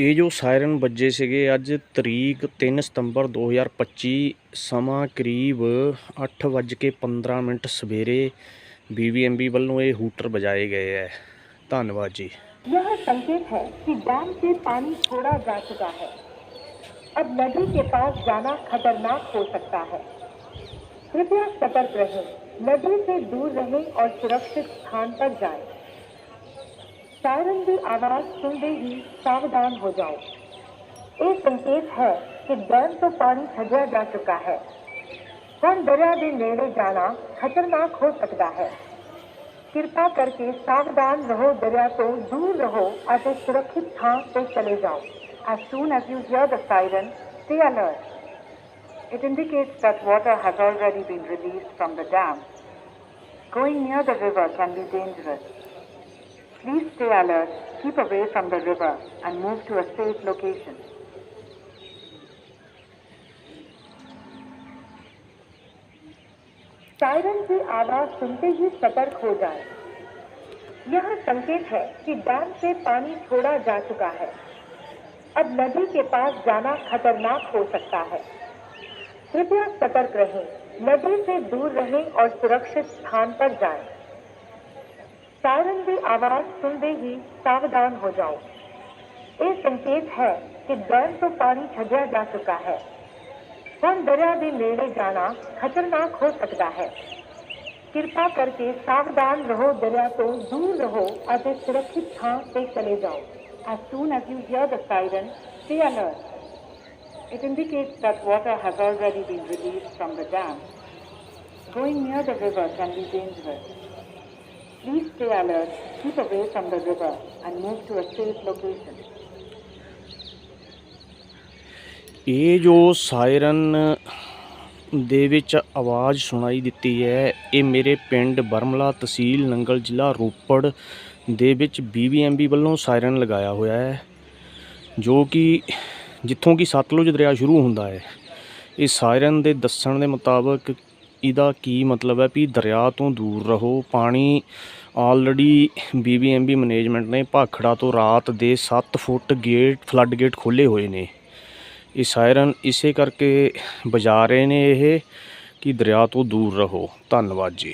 ਇਹ ਜੋ ਸਾਇਰਨ ਵੱਜੇ ਸੀਗੇ ਅੱਜ ਤਰੀਕ 3 ਸਤੰਬਰ 2025 ਸਮਾਂ ਕਰੀਬ 8:15 ਮਿੰਟ ਸਵੇਰੇ ਬੀਬੀਐਮਬੀ ਵੱਲੋਂ ਇਹ ਹੂਟਰ ਵਜਾਏ ਗਏ ਹੈ ਧੰਨਵਾਦ ਜੀ यह संकेत है कि डैम से पानी छोड़ा जा चुका है अब नदी के पास जाना खतरनाक हो सकता है कृपया सतर्क रहें नदी से दूर रहें और सुरक्षित स्थान पर जाएं। सायरन की आवाज़ सुनते ही सावधान हो जाओ। एक संकेत है कि डैम तो पानी छजा जा चुका है। हम दरिया के नेड़े जाना खतरनाक हो सकता है। कृपा करके सावधान रहो, दरिया को दूर रहो और सुरक्षित थान पर चले जाओ। As soon as you hear the siren stay alert it indicates that water has already been release from the dam going near the river can be dangerous please stay alert. Keep away from the river and move to a safe location. Siren की आवाज़ सुनते ही सतर्क हो जाए। यह संकेत है कि डैम से पानी छोड़ा जा चुका है। अब नदी के पास जाना खतरनाक हो सकता है। कृपया सतर्क रहें। नदी से दूर रहें और सुरक्षित स्थान पर जाएँ। सायरन की आवाज़ सुनते ही सावधान हो जाओ यह संकेत है कि डैम तो पानी छजा जा चुका है हम दरिया के नेड़े जाना खतरनाक हो सकता है कृपा करके सावधान रहो दरिया तो दूर रहो और सुरक्षित थान से चले जाओ As soon as you hear the siren, stay alert. It indicates that water has already been released from the dam. Going near the river can be dangerous. Please stay alert keep away from the river, and move to a safe location. ਇਹ ਜੋ siren ਦੇ ਵਿੱਚ ਆਵਾਜ਼ ਸੁਣਾਈ ਦਿੱਤੀ ਹੈ, ਇਹ ਮੇਰੇ ਪਿੰਡ ਬਰਮਲਾ ਤਹਿਸੀਲ ਨੰਗਲ ਜ਼ਿਲ੍ਹਾ ਰੋਪੜ ਦੇ ਵਿੱਚ ਬੀਬੀਐਮਬੀ ਵੱਲੋਂ ਸਾਇਰਨ ਲਗਾਇਆ ਹੋਇਆ ਹੈ, ਜੋ ਕਿ ਜਿੱਥੋਂ ਕਿ ਸਤਲੁਜ ਦਰਿਆ ਸ਼ੁਰੂ ਹੁੰਦਾ ਹੈ। ਇਹ ਸਾਇਰਨ ਦੇ ਦੱਸਣ ਦੇ ਮੁਤਾਬਕ ਇਹਦਾ ਕੀ ਮਤਲਬ ਹੈ ਵੀ ਦਰਿਆ ਤੋਂ ਦੂਰ ਰਹੋ, ਪਾਣੀ ਆਲਰੇਡੀ ਬੀਬੀਐਮਬੀ ਮੈਨੇਜਮੈਂਟ ਨੇ ਭਾਖੜਾ ਤੋਂ ਰਾਤ ਦੇ 7 ਫੁੱਟ ਗੇਟ ਫਲੱਡ ਗੇਟ ਖੋਲੇ ਹੋਏ ਨੇ। ਇਹ ਸਾਇਰਨ ਇਸੇ ਕਰਕੇ ਵਜਾ ਰਹੇ ਨੇ ਇਹ ਕਿ ਦਰਿਆ ਤੋਂ ਦੂਰ ਰਹੋ। ਧੰਨਵਾਦ ਜੀ।